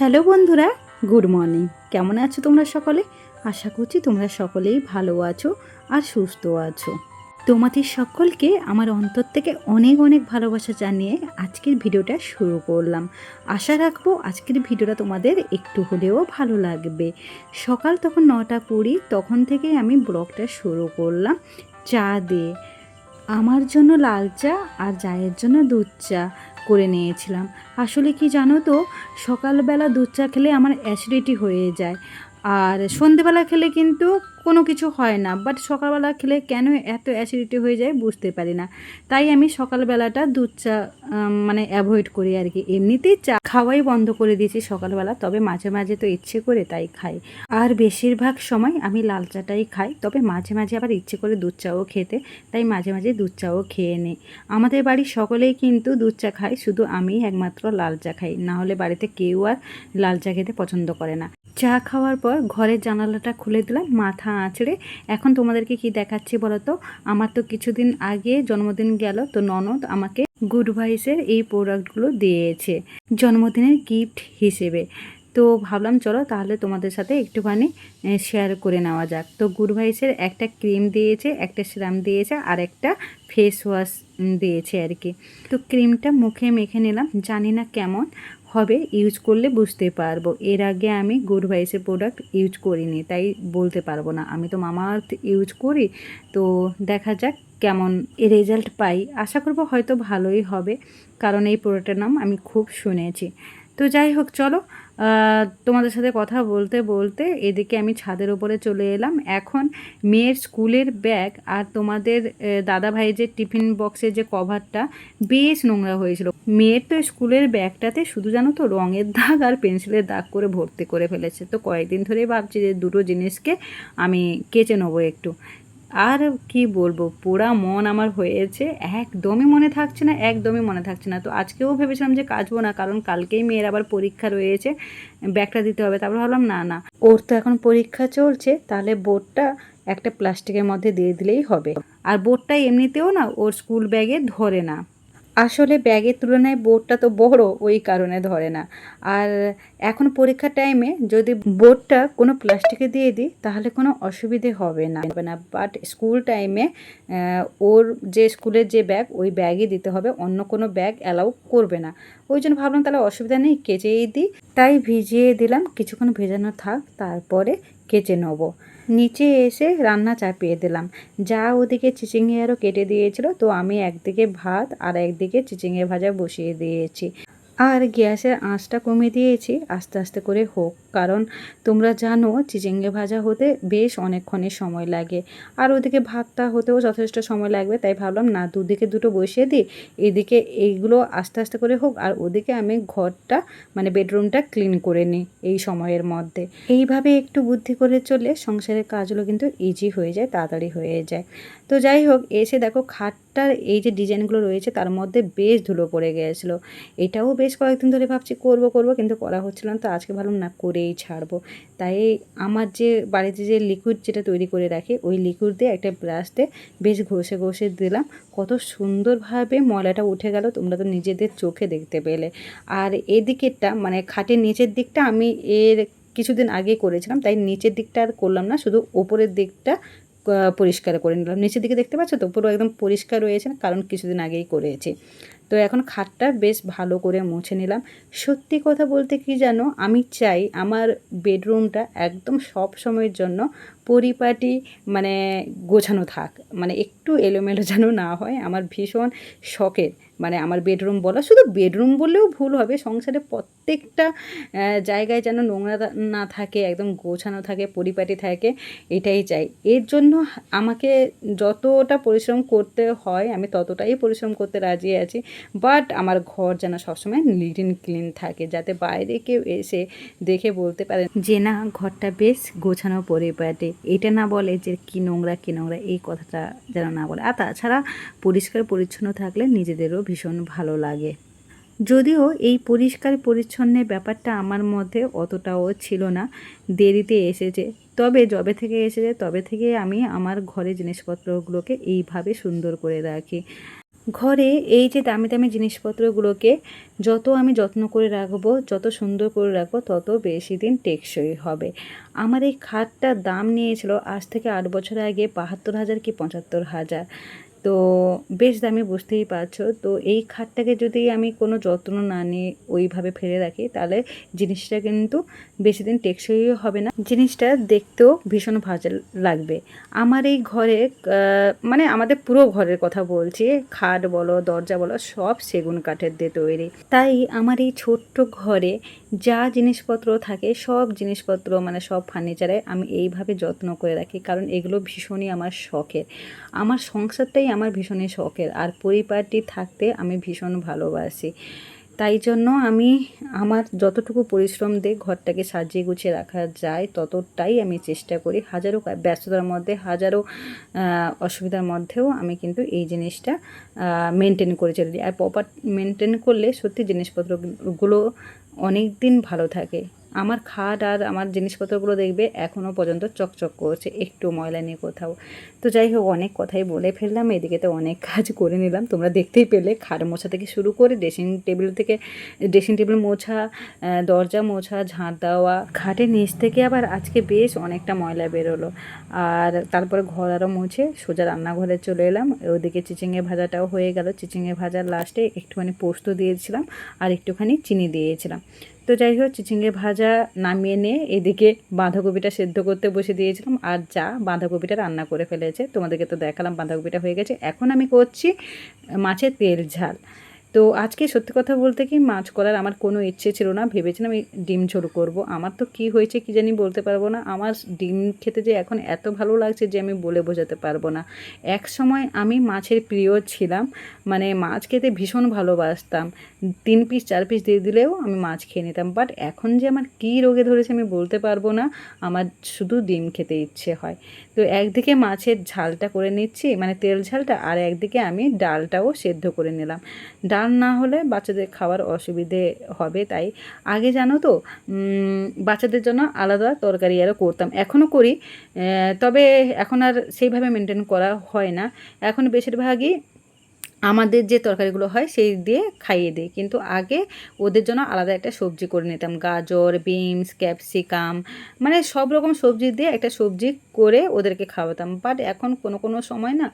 Hello বন্ধুরা, good morning. কেমন আছো তোমরা সকলে? আশা করছি তোমরা সকলেই ভালো আছো আর সুস্থ আছো। তোমাদের সকলকে আমার অন্তর থেকে অনেক অনেক ভালোবাসা জানিয়ে আজকের ভিডিওটা শুরু করলাম। আশা রাখব আজকের ভিডিওটা তোমাদের একটু হলেও ভালো লাগবে। সকাল তখন নটা কুড়ি, তখন থেকেই আমি ব্লগটা শুরু করলাম। চা দিয়ে আমার জন্য লাল চা আর জায়ের জন্য দুধ চা। করে নিয়েছিলাম। আসলে কি জানো তো, সকালবেলা দুধ চা খেলে আমার অ্যাসিডিটি হয়ে যায়। আর সন্ধেবেলা খেলে কিন্তু কোনো কিছু হয় না বাট সকালবেলা খেলে কেন এত অ্যাসিডিটি হয়ে যায় বুঝতে পারি না। তাই আমি সকালবেলাটা দুধ চা মানে অ্যাভয়েড করি আর কি। এমনিতেই চা খাওয়াই বন্ধ করে দিয়েছি সকালবেলা, তবে মাঝে মাঝে তো ইচ্ছে করে তাই খাই। আর বেশিরভাগ সময় আমি লাল চাটাই খাই, তবে মাঝে মাঝে আবার ইচ্ছে করে দুধ চাও খেতে, তাই মাঝে মাঝে দুধ চাও খেয়ে নিই। আমাদের বাড়ির সকলেই কিন্তু দুধ চা খায়, শুধু আমি একমাত্র লাল চা খাই, না হলে বাড়িতে কেউ আর লাল চা খেতে পছন্দ করে না। চা খাওয়ার পর ঘরের জানালাটা খুলে দিলাম, মাথা আঁচড়ে। এখন তোমাদেরকে কি দেখাচ্ছি বলো তো আমার তো কিছুদিন আগে জন্মদিন গেল, তো ননদ আমাকে গুড ভাইসের এই প্রোডাক্টগুলো দিয়েছে। জন্মদিনের গিফট হিসেবে। তো ভাবলাম, চলো তাহলে তোমাদের সাথে একটুখানি শেয়ার করে নেওয়া যাক। তো গুড ভাইসের একটা ক্রিম দিয়েছে, একটা সিরাম দিয়েছে, আর একটা ফেস ওয়াশ দিয়েছে আর কি। তো ক্রিমটা মুখে মেখে নিলাম, জানি না কেমন হবে ইউজ করলে বুঝতে পারব। এর আগে আমি গুড ভাইসের প্রোডাক্ট ইউজ করিনি, তাই বলতে পারব না। আমি তো মামা ইউজ করি, তো দেখা যাক কেমন রেজাল্ট পাই। আশা করব হয়তো ভালোই হবে, কারণ এই প্রোডাক্টের নাম আমি খুব শুনেছি। তো যাই হোক, চলো তোমাদের সাথে কথা বলতে বলতে এদিকে আমি ছাদের ওপরে চলে এলাম। এখন মেয়ের স্কুলের ব্যাগ আর তোমাদের দাদা যে টিফিন বক্সের যে কভারটা, বেশ নোংরা হয়েছিল। মেয়ের তো স্কুলের ব্যাগটাতে শুধু জানো তো রঙের দাগ আর পেন্সিলের দাগ করে ভর্তি করে ফেলেছে। তো কয়েকদিন ধরেই ভাবছি যে দুটো জিনিসকে আমি কেচে নেব একটু। আর কি বলব, পুরা মন আমার হয়েছে, একদমই মনে থাকছে না, একদমই মনে থাকছে না। তো আজকেও ভেবেছিলাম যে কাচবো না, কারণ কালকেই মেয়ের আবার পরীক্ষা রয়েছে, ব্যাগটা দিতে হবে, তারপর ভাবলাম না না। ওর তো এখন পরীক্ষা চলছে, তাহলে বোর্ডটা একটা প্লাস্টিকের মধ্যে দিয়ে দিলেই হবে। আর বোর্ডটা এমনিতেও না, ওর স্কুল ব্যাগে ধরে না। আসলে ব্যাগের তুলনায় বোর্ডটা তো বড় ওই কারণে ধরে না। আর এখন পরীক্ষার টাইমে যদি বোর্ডটা কোনো প্লাস্টিকে দিয়ে দিই, তাহলে কোনো অসুবিধে হবে না। হবে না। বাট স্কুল টাইমে ওর যে স্কুলের যে ব্যাগ ওই ব্যাগই দিতে হবে। অন্য কোনো ব্যাগ অ্যালাউ করবে না। ওই জন্য ভাবলাম তাহলে অসুবিধা নেই, কেচেই দিই। তাই ভিজিয়ে দিলাম। কিছুক্ষণ ভেজানো থাক, তারপরে কেচে নেব। নিচে এসে রান্না চাপিয়ে দিলাম। যা ওদিকে চিচিঙে আরও কেটে দিয়েছিল, তো আমি একদিকে ভাত আর একদিকে চিচিঙে ভাজা বসিয়ে দিয়েছি। আর গ্যাসের আঁচটা কমিয়ে দিয়েছি, আস্তে আস্তে করে হোক। কারণ তোমরা জানো চিচিঙ্গে ভাজা হতে বেশ অনেকক্ষণই সময় লাগে। আর ওদিকে ভাতটা হতেও যথেষ্ট সময় লাগবে, তাই ভাবলাম না, দুদিকে দুটো বসিয়ে দিই। এদিকে এইগুলো আস্তে আস্তে করে হোক, আর ওদিকে আমি ঘরটা মানে বেডরুমটা ক্লিন করে নিই এই সময়ের মধ্যে। এইভাবে একটু বুদ্ধি করে চললে সংসারের কাজগুলো কিন্তু ইজি হয়ে যায়, তাড়াতাড়ি হয়ে যায়। তো যাই হোক, এসে দেখো খাটটার এই যে ডিজাইনগুলো রয়েছে, তার মধ্যে বেশ ধুলো পড়ে গিয়েছিল এটাও বেশ কয়েকদিন ধরে ভাবছি করব করব, কিন্তু করা হচ্ছিল না, তো আজকে ভাবলাম না করেই ছাড়বো। তাই আমার যে বাড়িতে যে লিকুইড যেটা তৈরি করে রাখি, ওই লিকুইড দিয়ে একটা ব্রাশ দিয়ে বেশ ঘষে ঘষে দিলাম। কত সুন্দরভাবে ময়লাটা উঠে গেল, তোমরা তো নিজেদের চোখে দেখতে পেলে। আর এদিকেরটা মানে খাটের নিচের দিকটা আমি এর কিছুদিন আগে করেছিলাম, তাই নিচের দিকটা আর করলাম না, শুধু ওপরের দিকটা পরিষ্কার করে নিলাম। নিচের দিকে দেখতে পাচ্ছ তো? পুরো একদম পরিষ্কার রয়েছে, কারণ কিছুদিন আগেই করেছি। তো এখন খাটটা বেশ ভালো করে মুছে নিলাম। সত্যি কথা বলতে কি জানো? আমি চাই আমার বেডরুমটা একদম সব সময়ের জন্য পরিপাটি মানে গোছানো থাক। মানে একটু এলোমেলো যেন না হয়। আমার ভীষণ শখের। মানে আমার বেডরুম বলা, শুধু বেডরুম বললেও ভুল হবে। সংসারে প্রত্যেকটা জায়গায় যেন নোংরা না থাকে, একদম গোছানো থাকে, পরিপাটি থাকে, এটাই চাই। এর জন্য আমাকে যতটা পরিশ্রম করতে হয়, আমি ততটাই পরিশ্রম করতে রাজি আছি। বাট আমার ঘর যেন সবসময় নিট অ্যান্ড ক্লিন থাকে, যাতে বাইরে কেউ এসে দেখে বলতে পারে যে, না, ঘরটা বেশ গোছানো, পরিপাটি। এটা না বলে যে, কি নোংরা কি নোংরা? এই কথাটা যেন না বলে। আর তাছাড়া পরিষ্কার, পরিচ্ছন্ন থাকলে নিজেদেরও ভীষণ ভালো লাগে। যদিও এই পরিষ্কার পরিচ্ছন্নের ব্যাপারটা আমার মধ্যে অতটাও ছিল না। দেরিতে এসেছে। তবে যবে থেকে এসেছে, তবে থেকে আমি আমার ঘরে জিনিসপত্রগুলোকে এইভাবে সুন্দর করে রাখি। ঘরে এই যে দামি দামি জিনিসপত্রগুলোকে যত আমি যত্ন করে রাখব, যত সুন্দর করে রাখব, তত বেশি দিন টেকসই হবে। আমার এই খাটটার দাম নিয়েছিল আজ থেকে আট বছর আগে বাহাত্তর হাজার কি পঁচাত্তর হাজার। তো বেশ দামি, বুঝতেই পারছ। তো এই খাটটাকে যদি আমি কোনো যত্ন না নিয়ে ওইভাবে ফেলে রাখি, তাহলে জিনিসটা কিন্তু বেশি দিন টেকসইও হবে না। জিনিসটা দেখতেও ভীষণ ভাজা লাগবে। আমার এই ঘরে মানে আমাদের পুরো ঘরের কথা বলছি, খাট বলো, দরজা বলো, সব সেগুন কাঠের দিয়ে তৈরি। তাই আমার এই ছোট্ট ঘরে যা জিনিসপত্র থাকে, সব জিনিসপত্র মানে সব ফার্নিচারে আমি এইভাবে যত্ন করে রাখি, কারণ এগুলো ভীষণই আমার শখের। আমার সংসারটাই আমার ভীষণই শখের। আর পরিবারটি থাকতে আমি ভীষণ ভালোবাসি। তাই জন্য আমি আমার যতটুকু পরিশ্রম দিয়ে ঘরটাকে সাজিয়ে গুছিয়ে রাখা যায়, ততটাই আমি চেষ্টা করি। হাজারো ব্যস্ততার মধ্যে, হাজারো অসুবিধার মধ্যেও আমি কিন্তু এই জিনিসটা মেনটেন করে চলি আর প্রপার মেনটেন করলে সত্যি জিনিসপত্রগুলো অনেক দিন ভালো থাকে। আমার খাট আর আমার জিনিসপত্রগুলো দেখবে এখনও পর্যন্ত চকচক করছে, একটু ময়লা নেই কোথাও। তো যাই হোক, অনেক কথাই বলে ফেললাম, এদিকে তো অনেক কাজ করে নিলাম। তোমরা দেখতেই পেলে, খাট মোছা থেকে শুরু করে ড্রেসিং টেবিল থেকে ড্রেসিং টেবিল মোছা দরজা মোছা, ঝাঁট দেওয়া, খাটের নিচ থেকে আবার আজকে বেশ অনেকটা ময়লা বেরোলো। আর তারপরে ঘর আরও মুছে সোজা রান্নাঘরে চলে এলাম। ওদিকে চিচিঙে ভাজাটাও হয়ে গেল। চিচিঙে ভাজার লাস্টে একটুখানি পোস্ত দিয়েছিলাম আর একটুখানি চিনি দিয়েছিলাম। তো যাই হোক চিচিঙ্গে ভাজা নামিয়ে নিয়ে এদিকে বাঁধাকপিটা সেদ্ধ করতে বসে দিয়েছিলাম। আর যা বাঁধাকপিটা রান্না করে ফেলেছে, তোমাদেরকে তো দেখালাম বাঁধাকপিটা হয়ে গেছে। এখন আমি করছি মাছের তেল ঝাল। তো আজকে সত্যি কথা বলতে কি মাছ করার আমার কোনো ইচ্ছে ছিল না। ভেবেছিলাম আমি ডিম ঝোল করব। আমার তো কি হয়েছে কি জানি বলতে পারব না। আমার ডিম খেতে যে এখন এত ভালো লাগছে যে আমি বলে বোঝাতে পারব না। এক সময় আমি মাছের প্রিয় ছিলাম। মানে মাছ খেতে ভীষণ ভালোবাসতাম। তিন পিস, চার পিস দিয়ে দিলেও আমি মাছ খেয়ে নিতাম। বাট এখন যে আমার কী রোগে ধরেছে আমি বলতে পারব না। আমার শুধু ডিম খেতে ইচ্ছে হয়। তো একদিকে মাছের ঝালটা করে নিচ্ছি মানে তেল ঝালটা, আর একদিকে আমি ডালটাও সেদ্ধ করে নিলাম। ডাল না হলে বাচ্চাদের খাওয়ার অসুবিধে হবে, তাই আগে জানো তো বাচ্চাদের জন্য আলাদা তরকারি আরও করতাম। এখনও করি তবে এখন আর সেইভাবে মেনটেন করা হয় না। এখন বেশিরভাগই আমাদের যে তরকারিগুলো হয় সেই দিয়ে খাইয়ে দিই। কিন্তু আগে ওদের জন্য আলাদা একটা সবজি করে নিতাম। গাজর, বিনস, ক্যাপসিকাম মানে সব রকম সবজি দিয়ে একটা সবজি করে ওদেরকে খাওয়াতাম। বাট এখন কোনো কোনো সময় না,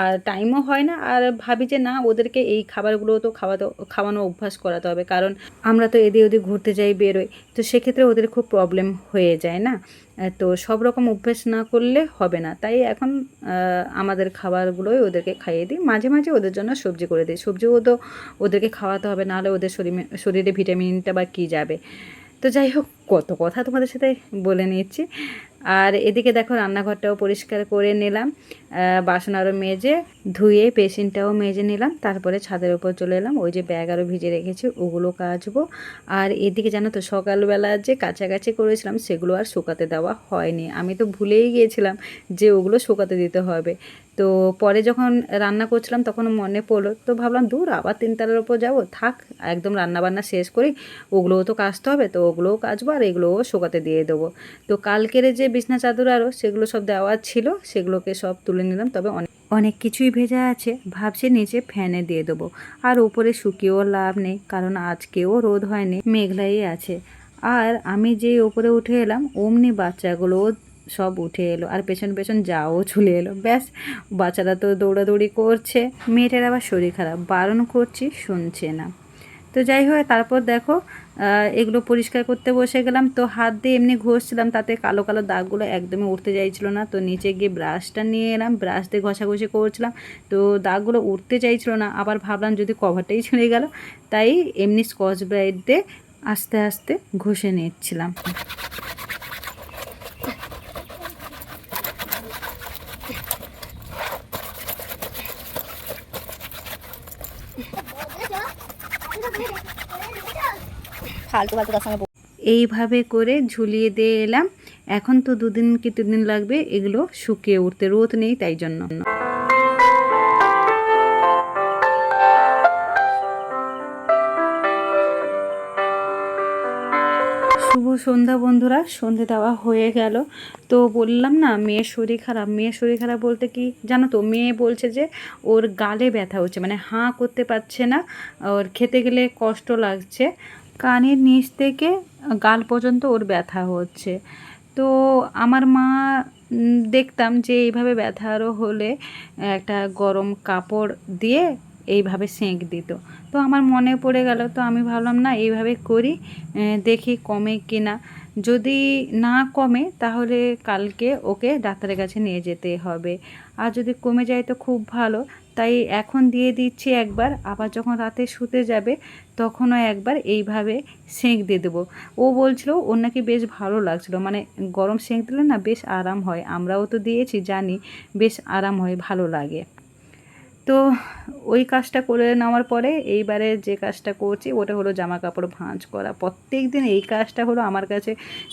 আর টাইমও হয় না। আর ভাবি যে না, ওদেরকে এই খাবারগুলো তো খাওয়াতে, খাওয়ানো অভ্যাস করাতে হবে। কারণ আমরা তো এদিক ওদিক ঘুরতে যাই, বেরোই। তো সেক্ষেত্রে ওদের খুব প্রবলেম হয়ে যায় না। তো সব রকম অভ্যেস না করলে হবে না। তাই এখন আমাদের খাবারগুলোই ওদেরকে খাইয়ে দিই। মাঝে মাঝে ওদের জন্য সবজি করে দিই। সবজিও তো ওদেরকে খাওয়াতে হবে, নাহলে ওদের শরীরে শরীরে ভিটামিনটা বা কী যাবে। তো যাই হোক, কত কথা তোমাদের সাথে বলে নিচ্ছি আর এদিকে দেখো রান্নাঘরটাও পরিষ্কার করে নিলাম বাসন আরও মেজে ধুয়ে পেশেন্টটাও মেজে নিলাম, তারপরে ছাদের উপর চলে এলাম, ওই যে ব্যাগ আরও ভিজে রেখেছি, ওগুলো কাচবো। আর এদিকে জানো তো, সকালবেলা যে কাছাকাছি করেছিলাম, সেগুলো আর শুকাতে দেওয়া হয়নি। আমি তো ভুলেই গিয়েছিলাম যে ওগুলো শুকাতে দিতে হবে। তো পরে যখন রান্না করছিলাম তখন মনে পড়ল, তো ভাবলাম দূর আবার তিনতলার ওপর যাব, থাক, একদম রান্না বান্না শেষ করি, ওগুলোও তো কাচতে হবে, তো ওগুলোও কাচবো আর এগুলোও শুকাতে দিয়ে দেবো। তো কালকের যে বিছনা চাদর আরও সেগুলো সব দেওয়া ছিল, সেগুলোকে সব তুলে নিলাম, তবে অনেক অনেক কিছুই ভেজা আছে, ভাবছি নিচে ফ্যানে দিয়ে দেবো। আর উপরে শুকিয়েও লাভ নেই, কারণ আজকেও রোদ হয়নি, মেঘলাই আছে। আর আমি যেই ওপরে উঠে এলাম, অমনি বাচ্চাগুলোও সব উঠে এলো। আর পেছন পেছন যাও চলে এলো। ব্যাস, বাচ্চারা তো দৌড়াদৌড়ি করছে। মেয়েটার আবার শরীর খারাপ। বারণ করছি, শুনছে না। তো যাই হোক, তারপর দেখো এগুলো পরিষ্কার করতে বসে গেলাম। তো হাত দিয়ে এমনি ঘষছিলাম, তাতে কালো কালো দাগগুলো একদমই উঠতে চাইছিলো না। তো নিচে গিয়ে ব্রাশটা নিয়ে এলাম। ব্রাশ দিয়ে ঘষাঘষি করছিলাম। তো দাগগুলো উঠতে চাইছিলো না। আবার ভাবলাম যদি কভারটাই ছিঁড়ে গেল, তাই এমনি স্কচ ব্রাইট দিয়ে আস্তে আস্তে ঘষে নিচ্ছিলাম। ফালতু ফালতু তার সঙ্গে এইভাবে করে ঝুলিয়ে দিয়ে এলাম। এখন তো দুদিন কি তিন দিন লাগবে? এগুলো শুকিয়ে উঠতে রোদ নেই তাই জন্য। সন্ধ্যা বন্ধুরা, সন্ধে দেওয়া হয়ে গেল। তো বললাম না, মেয়ের শরীর খারাপ। মেয়ের শরীর খারাপ বলতে কি জানো তো? মেয়ে বলছে যে ওর গালে ব্যথা হচ্ছে মানে হাঁ করতে পারছে না। ওর খেতে গেলে কষ্ট লাগছে। কানের নিচ থেকে গাল পর্যন্ত ওর ব্যথা হচ্ছে। তো আমার মা দেখতাম যে এইভাবে ব্যথা আরও হলে একটা গরম কাপড় দিয়ে এইভাবে সেঁক দিত। তো আমার মনে পড়ে গেল, তো আমি ভাবলাম, না, এইভাবে করি দেখি কমে কি না যদি না কমে, তাহলে কালকে ওকে ডাক্তারের কাছে নিয়ে যেতে হবে। আর যদি কমে যায়, তো খুব ভালো। তাই এখন দিয়ে দিচ্ছি একবার। আবার যখন রাতে শুতে যাবে, তখনও একবার এইভাবে সেঁক দিয়ে দেবো। ও বলছিল, ওর নাকি বেশ ভালো লাগছিল। মানে গরম সেঁক দিলে না, বেশ আরাম হয়। আমরাও তো দিয়েছি, জানি। বেশ আরাম হয়, ভালো লাগে। তো ওই কাজটা করে নেওয়ার পরে এইবারে যে কাজটা করছি, ওটা হলো জামা কাপড় ভাঁজ করা। প্রত্যেক দিন এই কাজটা হলো আমার কাছে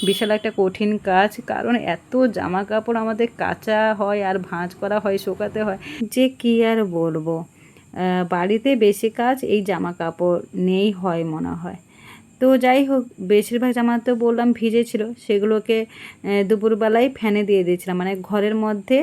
বিশাল একটা কঠিন কাজ, কারণ এত জামা কাপড় আমাদের কাঁচা হয় আর ভাঁজ করা হয়, শোকাতে হয়। যে কী আর বলব? বাড়িতে বেশি কাজ এই জামা কাপড় নেই হয় মনে হয়। তো যাই হোক, বেশিরভাগ জামা তো বললাম ভিজে ছিল, সেগুলোকে দুপুরবেলায় ফ্যানে দিয়ে দিয়েছিলাম। মানে ঘরের মধ্যে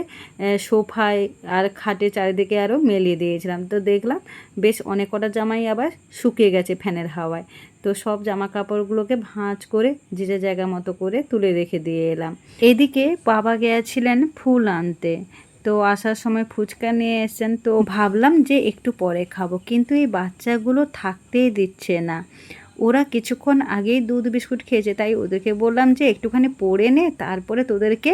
সোফায় আর খাটে চারিদিকে আরও মেলিয়ে দিয়েছিলাম। তো দেখলাম বেশ অনেক কটা জামাই আবার শুকিয়ে গেছে ফ্যানের হাওয়ায়। তো সব জামা কাপড়গুলোকে ভাঁজ করে, যে যে জায়গা মতো করে তুলে রেখে দিয়ে এলাম। এদিকে বাবা গিয়েছিলেন ফুল আনতে। তো আসার সময় ফুচকা নিয়ে এসেছেন। তো ভাবলাম যে একটু পরে খাব, কিন্তু এই বাচ্চাগুলো থাকতেই দিচ্ছে না। ওরা কিছুক্ষণ আগেই দুধ বিস্কুট খেয়েছে, তাই ওদেরকে বললাম যে একটুখানি পড়ে নে, তারপরে তোদেরকে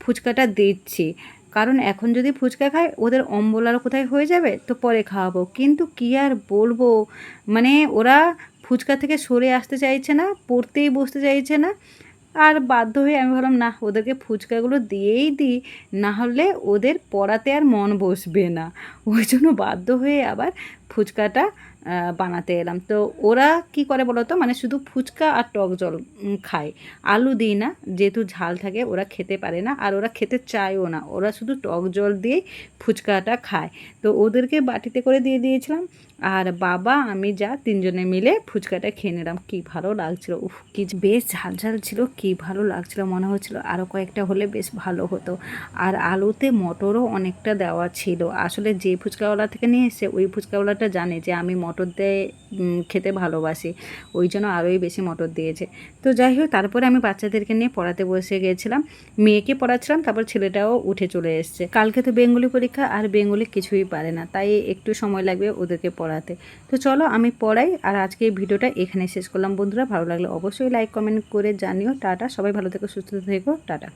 ফুচকাটা দিচ্ছি। কারণ এখন যদি ফুচকা খায়, ওদের অম্বল আর কোথায় হয়ে যাবে? তো পরে খাওয়াবো। কিন্তু কি আর বলব? মানে ওরা ফুচকা থেকে সরে আসতে চাইছে না, পড়তেই বসতে চাইছে না। আর বাধ্য হয়ে আমি ভাবলাম না ওদেরকে ফুচকাগুলো দিয়েই দিই না হলে ওদের পড়াতে আর মন বসবে না। ওই জন্য বাধ্য হয়ে আবার ফুচকাটা বানাতে এলাম। তো ওরা কি করে বলো তো মানে শুধু ফুচকা আর টক জল খায়। আলু দিই না, যেহেতু ঝাল থাকে, ওরা খেতে পারে না। আর ওরা খেতে চায়ও না। ওরা শুধু টক জল দিয়েই ফুচকাটা খায়। তো ওদেরকে বাটিতে করে দিয়ে দিয়েছিলাম। আর বাবা, আমি যা তিনজনে মিলে ফুচকাটা খেয়ে নিলাম। কী ভালো লাগছিল। উফ, কি বেশ ঝাল ঝাল ছিল, কী ভালো লাগছিল। মনে হচ্ছিল আরও কয়েকটা হলে বেশ ভালো হতো। আর আলুতে মটরও অনেকটা দেওয়া ছিল। আসলে যে ফুচকাওয়ালা থেকে নিয়ে এসছে ওই ফুচকাওয়ালাটা জানে যে আমি মটর দিয়ে খেতে ভালোবাসি। ওই জন্য আরোই বেশি মটর দিয়েছে। তো যাই হোক, তারপরে আমি বাচ্চাদেরকে নিয়ে পড়াতে বসে গিয়েছিলাম মেয়েকে পড়াচ্ছিলাম, তারপর ছেলেটাও উঠে চলে এসছে। কালকে তো বেঙ্গলি পরীক্ষা, আর বেঙ্গলি কিছুই পারে না। তাই একটু সময় লাগবে ওদেরকে পড়াতে। তো চলো, আমি পড়াই, আর আজকে এই ভিডিওটা এখানে শেষ করলাম। বন্ধুরা, ভালো লাগলে অবশ্যই লাইক কমেন্ট করে জানিও। টাটা, সবাই ভালো থেকো, সুস্থ থেকো, টাটা।